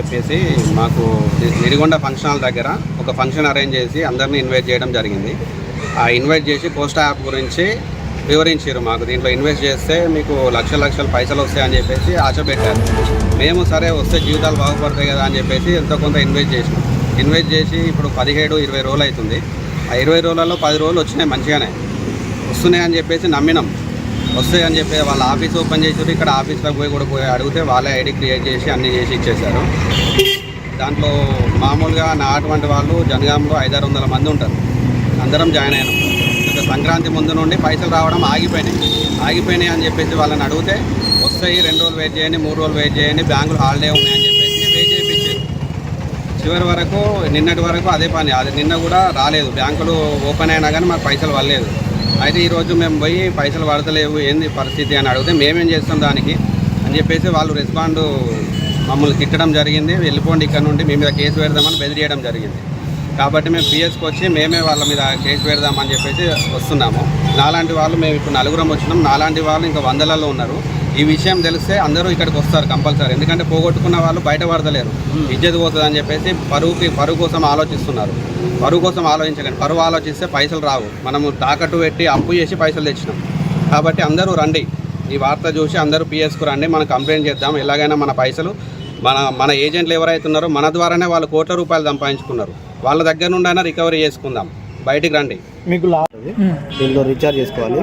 చెప్పేసి మాకు ని- నిడిగొండ ఫంక్షన్ హాల్ దగ్గర ఒక ఫంక్షన్ అరేంజ్ చేసి అందరినీ ఇన్వైట్ చేయడం జరిగింది. ఆ ఇన్వైట్ చేసి పోస్ట్ యాప్ గురించి వివరించారు మాకు. దీంట్లో ఇన్వెస్ట్ చేస్తే మీకు లక్ష లక్షలు పైసలు వస్తాయని చెప్పేసి ఆశ పెట్టారు. మేము సరే వస్తే జీవితాలు బాగుపడతాయి కదా అని చెప్పేసి ఎంతో కొంత ఇన్వెస్ట్ చేసినాం. ఇన్వెస్ట్ చేసి ఇప్పుడు పదిహేడు ఇరవై రోజులు అవుతుంది. ఆ ఇరవై రోజులలో పది రోజులు వచ్చినాయి మంచిగానే. వస్తున్నాయి అని చెప్పేసి నమ్మినాం. వస్తాయి అని చెప్పి వాళ్ళ ఆఫీస్ ఓపెన్ చేసారు ఇక్కడ ఆఫీస్లోకి పోయి కూడా పోయి అడిగితే వాళ్ళే ఐడి క్రియేట్ చేసి అన్నీ చేసి ఇచ్చేశారు. దాంట్లో మామూలుగా నా అటువంటి వాళ్ళు జనగాంలో ఐదారు వందల మంది ఉంటారు. అందరం జాయిన్ అయినాం. ఇంకా సంక్రాంతి ముందు నుండి పైసలు రావడం ఆగిపోయినాయి. ఆగిపోయినాయి అని చెప్పేసి వాళ్ళని అడిగితే వస్తాయి రెండు రోజులు వెయిట్ చేయండి మూడు రోజులు వెయిట్ చేయండి బ్యాంకులు హాలిడే ఉన్నాయని చెప్పేసి వెయిట్ చేయించారు. చివరి వరకు నిన్నటి వరకు అదే పని. అది నిన్న కూడా రాలేదు. బ్యాంకులు ఓపెన్ అయినా కానీ మాకు పైసలు వల్లేదు అయితే ఈరోజు మేము పోయి పైసలు పడతలేవు ఏంది పరిస్థితి అని అడిగితే మేమేం చేస్తాం దానికి? అని చెప్పేసి వాళ్ళు రెస్పాండ్ మమ్మల్ని తిట్టడం జరిగింది. వెళ్ళిపోండి ఇక్కడ నుండి మీ మీద కేసు పెడదామని బెదిరియడం జరిగింది. కాబట్టి మేము పిఎస్కి వచ్చి మేమే వాళ్ళ మీద కేసు పెడదామని చెప్పేసి వస్తున్నాము. నాలాంటి వాళ్ళు మేము ఇప్పుడు నలుగురం వచ్చినాం. నాలాంటి వాళ్ళు ఇంకా వందలలో ఉన్నారు. ఈ విషయం తెలిస్తే అందరూ ఇక్కడికి వస్తారు కంపల్సరీ. ఎందుకంటే పోగొట్టుకున్న వాళ్ళు బయట పడతలేరు. ఇజ్జత్ పోతుంది అని చెప్పేసి పరువుకి పరువు కోసం ఆలోచిస్తున్నారు. పరువు కోసం ఆలోచించకండి. పరువు ఆలోచిస్తే పైసలు రావు. మనము తాకట్టు పెట్టి అప్పు చేసి పైసలు తెచ్చినాం. కాబట్టి అందరూ రండి. ఈ వార్త చూసి అందరూ పిఎస్కు రండి. మనం కంప్లైంట్ చేద్దాం. ఎలాగైనా మన పైసలు మన మన ఏజెంట్లు ఎవరైతే ఉన్నారో మన ద్వారానే వాళ్ళు కోట్ల రూపాయలు సంపాదించుకున్నారు. వాళ్ళ దగ్గర నుండి అయినా రికవరీ చేసుకుందాం. బయటికి రండి. మీకు లా దీనిలో రీఛార్జ్ చేసుకోవాలి.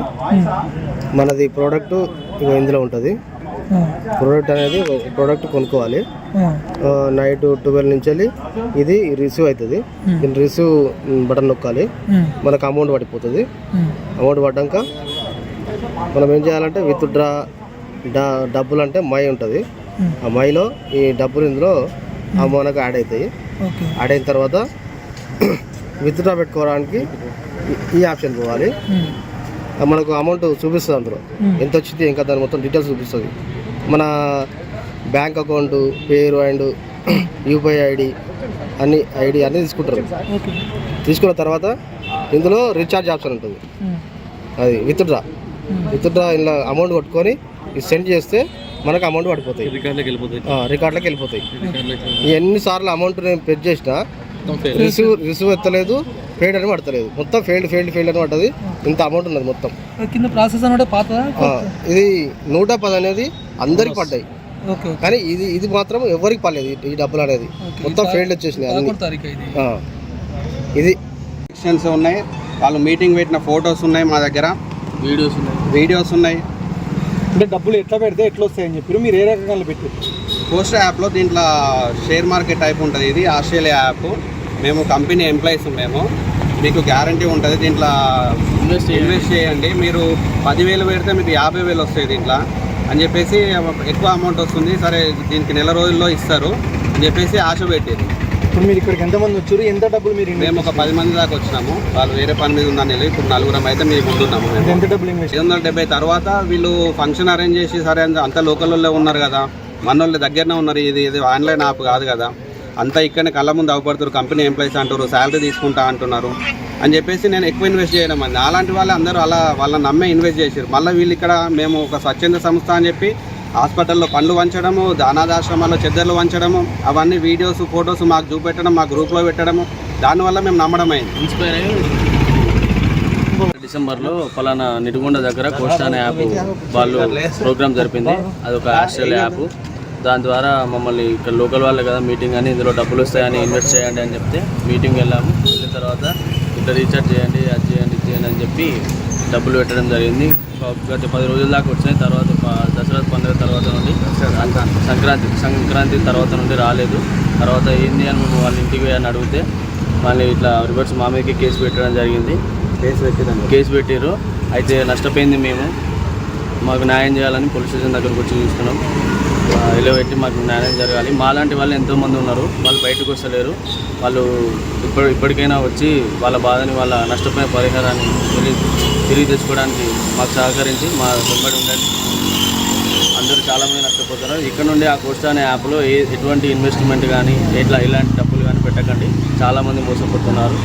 మనది ప్రోడక్ట్ ఇగో ఇందులో ఉంటుంది. ప్రోడక్ట్ అనేది ప్రోడక్ట్ కొనుక్కోవాలి. నైట్ ట్వెల్వ్ నుంచి వెళ్ళి ఇది రిసీవ్ అవుతుంది దీని రిసీవ్ బటన్ నొక్కాలి. మనకు అమౌంట్ పడిపోతుంది. అమౌంట్ పడ్డాక మనం ఏం చేయాలంటే విత్ డ్రా డా డబ్బులు అంటే మై ఉంటుంది. ఆ మైలో ఈ డబ్బులు ఇందులో ఆ మనకు యాడ్ అవుతాయి యాడ్ అయిన తర్వాత విత్ డ్రా పెట్టుకోవడానికి ఈ- ఆప్షన్ పోవాలి. మనకు అమౌంట్ చూపిస్తుంది అందులో. ఎంత వచ్చింది ఇంకా దాని మొత్తం డీటెయిల్స్ చూపిస్తుంది. మన బ్యాంక్ అకౌంట్ పేరు అండ్ యూపీఐ ఐడి అన్ని ఐడి అన్నీ తీసుకుంటారు. తీసుకున్న తర్వాత ఇందులో రీఛార్జ్ ఆప్షన్ ఉంటుంది. అది విత్ డ్రా విత్ డ్రా ఇలా అమౌంట్ కొట్టుకొని సెండ్ చేస్తే మనకు అమౌంట్ పడిపోతాయి. ఆ, రికార్డులోకి వెళ్ళిపోతాయి. ఈ ఎన్నిసార్లు అమౌంట్ నేను పే చేసినా రిసీవ్ రిసీవ్ ఎత్తలేదు ఫెయిడ్ అని పడతలేదు. మొత్తం ఫెయిల్డ్ ఫెయిల్డ్ ఫెయిల్డ్ అని పడ్డది. ఇంత అమౌంట్ ఉన్నది మొత్తం. కింద ప్రాసెస్ పాత ఇది నూట పది అనేది అందరికి పడ్డాయి. కానీ ఇది ఇది మాత్రం ఎవరికి పడలేదు ఈ- డబ్బులు అనేది. మొత్తం ఫెయిల్డ్ వచ్చేసినాయి తారీఖు ఇది. సెక్షన్స్ ఉన్నాయి. వాళ్ళు మీటింగ్ పెట్టిన ఫొటోస్ ఉన్నాయి మా దగ్గర. వీడియోస్ ఉన్నాయి. వీడియోస్ ఉన్నాయి. అంటే డబ్బులు ఎట్లా పెడితే ఎట్లా వస్తాయని చెప్పారు మీరు ఏ రకంగా పెట్టారు పోస్ట్ యాప్లో దీంట్లో షేర్ మార్కెట్ టైప్ ఉంటుంది ఇది. ఆస్ట్రేలియా యాప్ మేము కంపెనీ ఎంప్లాయీస్ మేము. మీకు గ్యారంటీ ఉంటుంది దీంట్లో ఇన్వెస్ట్ చేయండి. ఇన్వెస్ట్ చేయండి. మీరు పదివేలు పెడితే మీకు యాభై వేలు వస్తాయి దీంట్లో. అని చెప్పేసి ఎక్కువ అమౌంట్ వస్తుంది. సరే దీనికి నెల రోజుల్లో ఇస్తారు. అని చెప్పేసి ఆశ పెట్టేది. ఇప్పుడు మీరు ఇక్కడికి ఎంతమంది వచ్చారు? ఎంత డబ్బులు మీరు మేము ఒక పది మంది దాకా వచ్చినాము. వాళ్ళు వేరే పని మీద ఉందని వెళ్ళి ఇప్పుడు నలుగురం అయితే మీకు ఉంటున్నాము మేము. ఎంత డబ్బులు ఇన్వెస్ట్ ఐదు వందల డెబ్బై తర్వాత వీళ్ళు ఫంక్షన్ అరేంజ్ చేసి సరే అంత- అంత లోకల్లో ఉన్నారు కదా. మన వాళ్ళు దగ్గరనే ఉన్నారు. ఇది ఇది ఆన్లైన్ యాప్ కాదు కదా. అంతా ఇక్కడనే కళ్ళ ముందు అవపడుతారు కంపెనీ ఎంప్లాయీస్ అంటారు శాలరీ తీసుకుంటా అంటున్నారు. అని చెప్పేసి నేను ఎక్కువ ఇన్వెస్ట్ చేయడం అండి అలాంటి వాళ్ళు అందరూ అలా వాళ్ళని నమ్మే ఇన్వెస్ట్ చేశారు మళ్ళీ వీళ్ళు ఇక్కడ మేము ఒక స్వచ్ఛంద సంస్థ అని చెప్పి హాస్పిటల్లో పండ్లు వంచడము దానాదాశ్రమాల్లో చెద్దర్లు వంచడము అవన్నీ వీడియోస్ ఫొటోస్ మాకు చూపెట్టడం మా గ్రూప్లో పెట్టడము దానివల్ల మేము నమ్మడం అయింది. ఇన్స్పైర్ డిసెంబర్లో పలానా నిడుగొండ దగ్గర కోస్టా అనే యాప్ వాళ్ళు ప్రోగ్రామ్ జరిపింది. అది ఒక ఆస్ట్రేలియా యాప్. దాని ద్వారా మమ్మల్ని ఇక్కడ లోకల్ వాళ్ళే కదా మీటింగ్ అని ఇందులో డబ్బులు వస్తాయని ఇన్వెస్ట్ చేయండి అని చెప్తే మీటింగ్ వెళ్ళాము. వెళ్ళిన తర్వాత ఇట్లా రీఛార్జ్ చేయండి అది చేయండి ఇది చేయండి అని చెప్పి డబ్బులు పెట్టడం జరిగింది. గత పది రోజుల దాకా వచ్చినాయి. తర్వాత దసరా పండుగ తర్వాత నుండి సంక్రా- సంక్రాంతి సంక్రాంతి తర్వాత నుండి రాలేదు. తర్వాత ఏంది అని మేము వాళ్ళ ఇంటికి అని అడిగితే మళ్ళీ ఇట్లా రివర్స్ మా మీదకి కేసు పెట్టడం జరిగింది. కేసు పెట్టిందండి కేసు పెట్టారు అయితే నష్టపోయింది మేము. మాకు న్యాయం చేయాలని పోలీస్ స్టేషన్ దగ్గరకు వచ్చి చూస్తున్నాం. నిలబెట్టి మాకు న్యాయం జరగాలి. మాలాంటి వాళ్ళు ఎంతోమంది ఉన్నారు. వాళ్ళు బయటకు వస్తలేరు. వాళ్ళు ఇప్పుడు ఇప్పటికైనా వచ్చి వాళ్ళ బాధని వాళ్ళ నష్టపోయిన పరిహారాన్ని తిరిగి తిరిగి తెచ్చుకోవడానికి మాకు సహకరించి మా వెంబడి ఉండండి. అందరూ చాలామంది నష్టపోతున్నారు. ఇక్కడ నుండి ఆ కోస్టా అనే యాప్లో ఏ ఎటువంటి ఇన్వెస్ట్మెంట్ కానీ ఎట్లా ఇలాంటి డబ్బులు కానీ పెట్టకండి. చాలామంది మోసపోతున్నారు.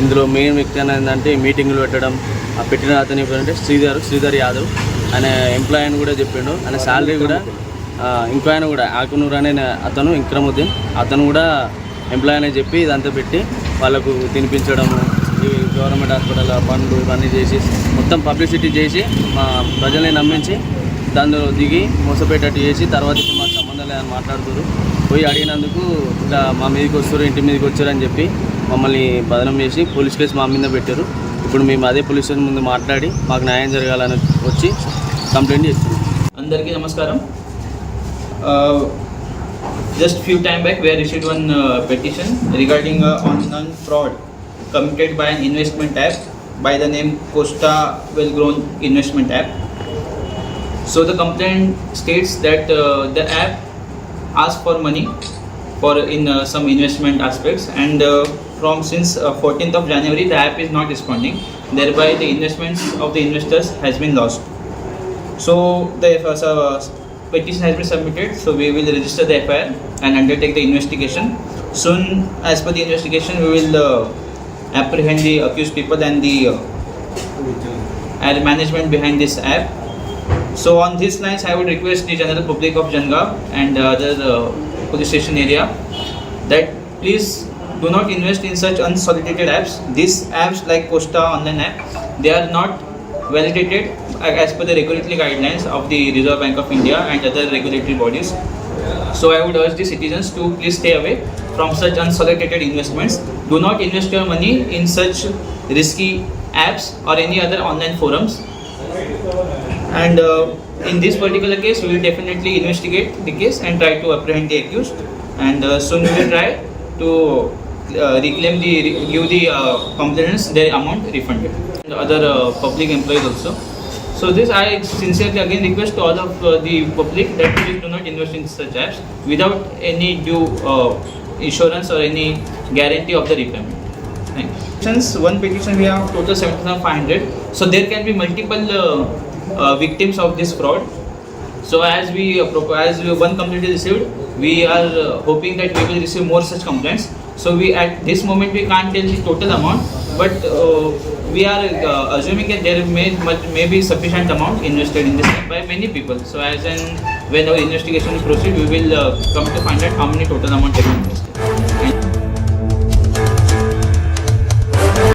ఇందులో మెయిన్ వ్యక్తి అని ఏంటంటే మీటింగులు పెట్టడం ఆ పెట్టిన అతని పేరు అంటే శ్రీధర్ శ్రీధర్ యాదవ్ ఆయన ఎంప్లాయ్ అని కూడా చెప్పిండు. ఆయన శాలరీ కూడా ఇంకో ఆయన కూడా ఆకునూరు అనే అతను ఇంక్రముద్దీన్. అతను కూడా ఎంప్లాయ్ అని చెప్పి ఇదంతా పెట్టి వాళ్ళకు తినిపించడము ఈ గవర్నమెంట్ హాస్పిటల్ పనులు ఇవన్నీ చేసి మొత్తం పబ్లిసిటీ చేసి మా ప్రజల్ని నమ్మించి దానిలో దిగి మోసపోయేటట్టు చేసి తర్వాత ఇప్పుడు మాకు సంబంధం లేదని మాట్లాడుతారు పోయి అడిగినందుకు ఇట్లా మా మీదకి వస్తారు ఇంటి మీదకి వచ్చారు అని చెప్పి మమ్మల్ని బదనం చేసి పోలీస్ కేసు మా మీద పెట్టారు. ఇప్పుడు మేము అదే పోలీస్ స్టేషన్ ముందు మాట్లాడి మాకు న్యాయం జరగాలని వచ్చి కంప్లైంట్ చేస్తున్నాం. అందరికీ నమస్కారం. Uh, just few time back we received one uh, petition regarding uh, online fraud committed by an investment app by the name Costa Well Grown Investment App. So the complaint states that the app asked for money for in uh, some investment aspects and uh, from since uh, 14th of january the app is not responding thereby the investments of the investors has been lost so the petition has been submitted, so we will register the FIR and undertake the investigation. Soon, as per the investigation, we will uh, apprehend the accused people and the uh, management behind this app. So on these lines, I would request the general public of Janga and uh, other uh, police station area that please do not invest in such unsolicited apps. These apps like Costa online app, they are not validated as per the regulatory guidelines of the Reserve Bank of India and other regulatory bodies. So I would urge the citizens to please stay away from such unsolicited investments. Do not invest your money in such risky apps or any other online forums. And uh, in this particular case, we will definitely investigate the case and try to apprehend the accused. And uh, soon we will try to uh, reclaim the give the uh, complainants their amount refunded. And other uh, public employees also. So this I sincerely again request to all of uh, the public that please do not invest in such apps without any due uh, insurance or any guarantee of the repayment. Thank you. Since one petition we have total 7,500, so there can be multiple uh, uh, victims of this fraud. So as we uh, as one complaint is received, we are uh, hoping that we will receive more such complaints. So we at this moment we can't tell the total amount, but uh, we are uh, assuming that there may may be sufficient amount invested in this by many people. So as and when our investigation is proceed, we will uh, come to find out how many total amount have been invested.